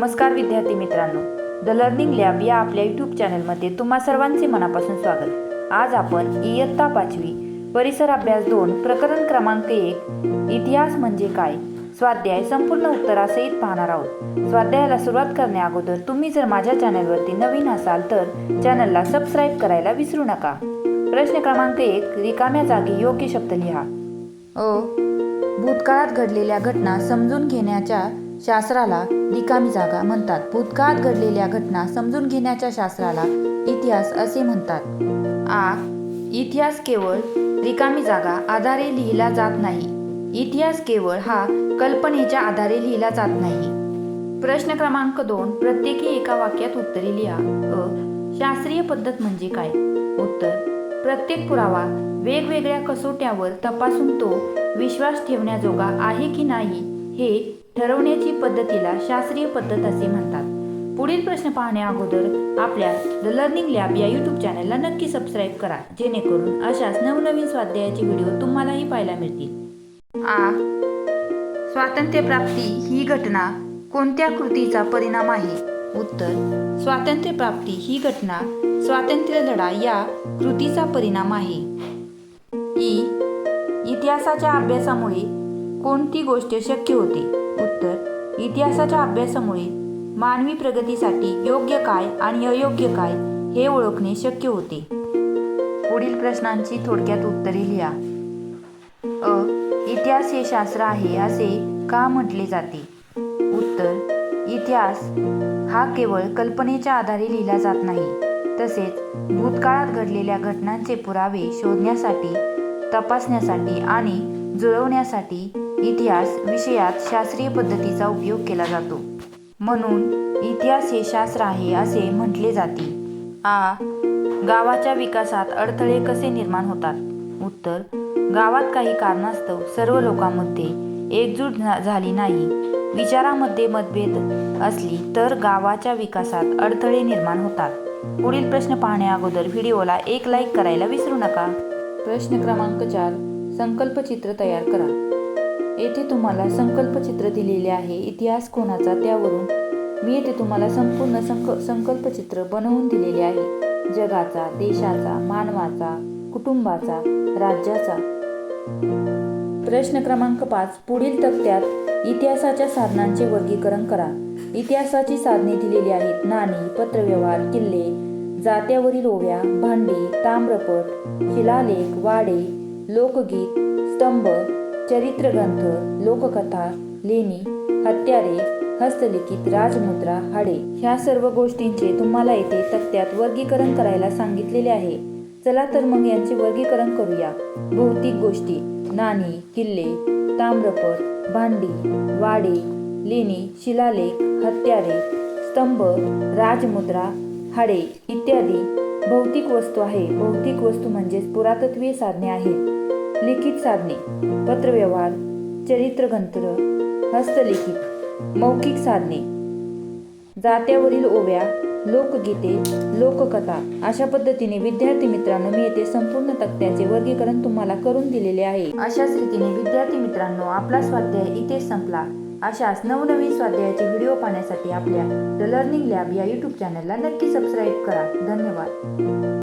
नमस्कार विद्यार्थी मित्रांनो. द लर्निंग लॅब या आपल्या यूट्यूब चॅनलमध्ये तुम्हा सर्वांचे मनापासून स्वागत. आज आपण इयत्ता पाचवी परिसर अभ्यास दोन प्रकरण क्रमांक एक इतिहास म्हणजे काय? स्वाध्याय संपूर्ण उत्तरासहित पाहणार आहोत. स्वाध्यायाला सुरुवात करण्याअगोदर तुम्ही जर माझ्या चॅनलवरती नवीन असाल तर चॅनलला सबस्क्राईब करायला विसरू नका. प्रश्न क्रमांक एक रिकाम्या जागी योग्य शब्द लिहा. अ. भूतकाळात घडलेल्या घटना समजून घेण्याच्या शास्त्राला रिकामी जागा म्हणतात. भूतकाळात घडलेल्या घटना समजून घेण्याच्या शास्त्राला इतिहास असे म्हणतात. आ इतिहास केवळ रिकामी जागा आधारे लिहिला जात नाही. इतिहास केवळ हा कल्पनेच्या आधारे लिहिला जात नाही. प्रश्न क्रमांक दोन प्रत्येकी एका वाक्यात उत्तरे लिहा. अ शास्त्रीय पद्धत म्हणजे काय? उत्तर प्रत्येक पुरावा वेगवेगळ्या कसोट्यावर तपासून तो विश्वास ठेवण्याजोगा आहे की नाही हे ठरवण्याची पद्धतीला शास्त्रीय पद्धत असे म्हणतात. पुढील प्रश्न पाहण्या अगोदर आपल्या द लर्निंग लॅब या यूट्यूब चॅनलला नक्की सबस्क्राईब करा जेणेकरून अशाच नवनवीन स्वाध्यायाचे व्हिडिओ तुम्हालाही पाहायला मिळतील. आ. स्वातंत्र्यप्राप्ती ही घटना कोणत्या कृतीचा परिणाम आहे? उत्तर. स्वातंत्र्यप्राप्ती ही घटना स्वातंत्र्य लढा या कृतीचा परिणाम आहे. ई. इतिहासाच्या अभ्यासामुळे कोणती गोष्ट शक्य होते? तर इतिहासाच्या अभ्यासामुळे मानवी प्रगतीसाठी योग्य काय आणि अयोग्य काय हे ओळखणे शक्य होते. पुढील प्रश्नांची थोडक्यात उत्तरे लिहा. अ. इतिहास हे शास्त्र आहे असे का म्हटले जाते? उत्तर. इतिहास हा केवळ कल्पनेच्या आधारे लिहिला जात नाही. तसेच भूतकाळात घडलेल्या घटनांचे पुरावे शोधण्यासाठी तपासण्यासाठी आणि जुळवण्यासाठी इतिहास विषयात शास्त्रीय पद्धतीचा उपयोग केला जातो. म्हणून इतिहास हे शास्त्र आहे असे म्हटले जाते. आ. गावाच्या विकासात अडथळे कसे निर्माण होतात? उत्तर. गावात काही कारणास्तव सर्व लोकांमध्ये एकजूट झाली नाही. विचारामध्ये मतभेद असली तर गावाच्या विकासात अडथळे निर्माण होतात. पुढील प्रश्न पाहण्या अगोदर व्हिडिओला एक लाईक करायला विसरू नका. प्रश्न क्रमांक चार. संकल्पचित्र तयार करा. येथे तुम्हाला संकल्पचित्र दिलेले आहे. इतिहास कोणाचा त्यावरून. मी येथे तुम्हाला संपूर्ण संक संकल्पचित्र बनवून दिलेले आहे. जगाचा देशाचा मानवाचा कुटुंबाचा राज्याचा. प्रश्न क्रमांक पाच. पुढील तक्त्यात इतिहासाच्या साधनांचे वर्गीकरण करा. इतिहासाची साधने दिलेली आहेत. नाणी पत्रव्यवहार किल्ले जात्यावरील ओव्या भांडी ताम्रपट शिलालेख वाडे लोकगीत स्तंभ चरित्रग्रंथ लोककथा लेणी हत्यारे हस्तलिखित राजमुद्रा हाडे ह्या सर्व गोष्टींचे तुम्हाला येथे तक्त्यात वर्गीकरण करायला सांगितलेले आहे. चला तर मग यांचे वर्गीकरण करूया. भौतिक गोष्टी नाणी किल्ले ताम्रपट भांडी वाडे लेणी शिलालेख हत्यारे स्तंभ राजमुद्रा हाडे इत्यादी. भौतिक वस्तू आहे. भौतिक वस्तू म्हणजेच पुरातत्वीय साधने आहेत. लिखित साधने पत्रव्यवहार चरित्रग्रंथ हस्तलिखित मौखिक साधने. जात्यावरील ओव्या लोकगीते लोककथा अशा पद्धतीने विद्यार्थी मित्रांनो मी येथे संपूर्ण तक्त्याचे वर्गीकरण तुम्हाला करून दिलेले आहे. अशाच रीतीने विद्यार्थी मित्रांनो आपला स्वाध्याय इथे संपला. अशाच नवनवीन स्वाध्यायाचे व्हिडिओ पाहण्यासाठी आपल्या द लर्निंग लॅब या यूट्यूब चॅनलला नक्की सबस्क्राईब करा. धन्यवाद.